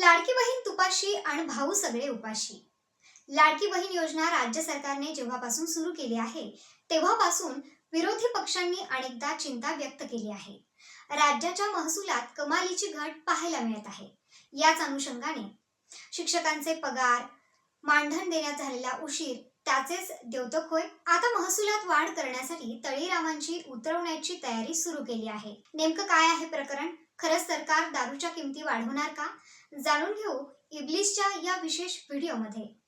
लाडकी बहीण तुपाशी आणि भाऊ सगळे उपाशी. लाडकी बहीण योजना राज्य सरकारने जेव्हापासून सुरू केली आहे तेव्हापासून विरोधी पक्षांनी अनेकदा चिंता व्यक्त केली आहे. राज्याच्या महसुलात कमालीची घट पाहायला मिळत आहे. याच अनुषंगाने शिक्षकांचे पगार मानधन देण्यात झालेला उशीर त्याचेच द्योतक होय. आता महसुलात वाढ करण्यासाठी तळीरामांची उतरवण्याची तयारी सुरू केली आहे. नेमकं काय आहे प्रकरण? खरंच सरकार दारूच्या किमती वाढवणार का? जाणून घेऊ इब्लिसच्या या विशेष व्हिडिओमध्ये.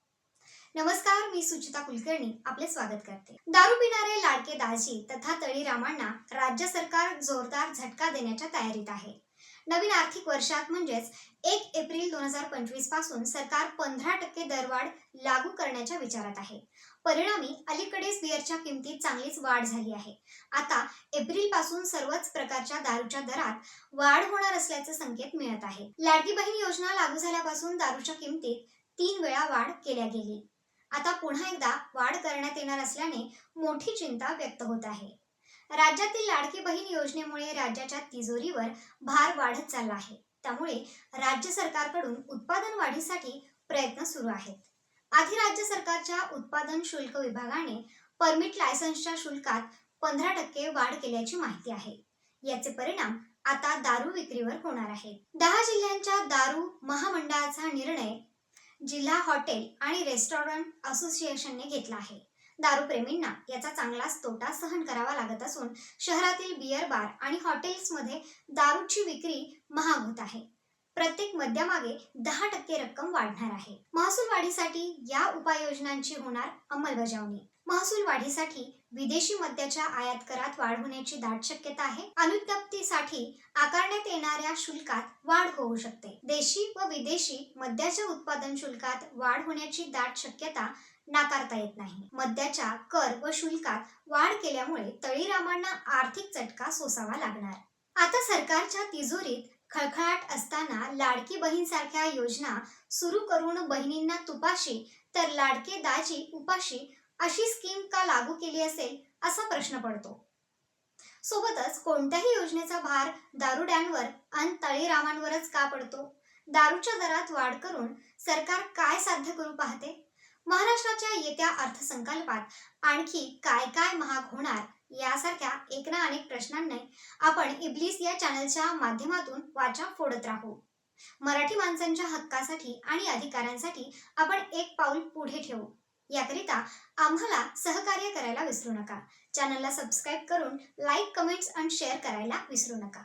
नमस्कार मी सुचिता कुलकर्णी आपले स्वागत करते. दारू पिणारे लाडके दाजी तथा तळीरामांना राज्य सरकार जोरदार झटका देण्याच्या तयारीत आहे. नवीन आर्थिक वर्षात म्हणजेच एक एप्रिल दोन हजार पंचवीसपासून सरकार पंधरा टक्के दरवाढ लागू करण्याच्या विचारात आहे. परिणामी अलीकडेच बिअरच्या किमतीत चांगलीच वाढ झाली आहे. आता एप्रिलपासून सर्वच प्रकारच्या दारूच्या दरात वाढ होणार असल्याचे संकेत मिळत आहे. लाडकी बहीण योजना लागू झाल्यापासून दारूच्या किमतीत तीन वेळा वाढ केल्या गेली. आता पुन्हा एकदा वाढ करण्यात येणार असल्याने मोठी चिंता व्यक्त होत आहे. राज्यातील लाडकी बहीण योजनेमुळे राज्याच्या तिजोरीवर भार वाढत चालला आहे. त्यामुळे राज्य सरकारकडून उत्पादन वाढीसाठी प्रयत्न सुरू आहेत. आधी राज्य सरकारच्या उत्पादन शुल्क विभागाने परमिट लायसन्सच्या शुल्कात पंधरा टक्के वाढ केल्याची माहिती आहे. याचे परिणाम आता दारू विक्रीवर होणार आहेत. दहा जिल्ह्यांच्या दारू महामंडळाचा निर्णय जिल्हा हॉटेल आणि रेस्टॉरंट असोसिएशनने घेतला आहे. दारूप्रेमींना याचा चांगलाच तोटा सहन करावा लागत असून शहरातील बियर बार आणि हॉटेल्समध्ये दारूची विक्री महाग होत आहे. प्रत्येक मद्यामागे दहा टक्के रक्कम वाढणार आहे. महसूल वाढीसाठी या उपाययोजनांची होणार अंमलबजावणी. महसूल वाढीसाठी विदेशी मद्याच्या आयात करात वाढ होण्याची दाट शक्यता आहे. अनुज्ञप्तीसाठी आकारण्यात येणाऱ्या शुल्कात वाढ होऊ शकते. देशी व विदेशी मद्याच्या उत्पादन शुल्कात वाढ होण्याची दाट शक्यता नाकारता येत नाही. मद्याच्या कर व शुल्कात वाढ केल्यामुळे तळीरामांना आर्थिक चटका सोसावा लागणार. आता सरकारच्या तिजोरीत खळखळाट असताना लाडकी बहीण सारख्या योजना सुरू करून बहिणींना तुपाशी तर लाडके दाजी उपाशी अशी स्कीम का लागू केली असेल असा प्रश्न पडतो. सोबतच कोणत्याही योजनेचा भार दारुड्यांवर आणि तळीरामांवरच का पडतो? दारूच्या दरात वाढ करून सरकार काय साध्य करू पाहते? महाराष्ट्राच्या येत्या अर्थसंकल्पात आणखी काय काय महाग होणार यासारख्या एक ना अनेक प्रश्नांनी आपण इब्लिस या चॅनलच्या माध्यमातून वाचा फोडत राहू. मराठी माणसांच्या हक्कासाठी आणि अधिकारांसाठी आपण एक पाऊल पुढे ठेवू. याकरिता आम्हाला सहकार्य करायला विसरू नका. चॅनलला सबस्क्राईब करून लाईक कमेंट्स आणि शेअर करायला विसरू नका.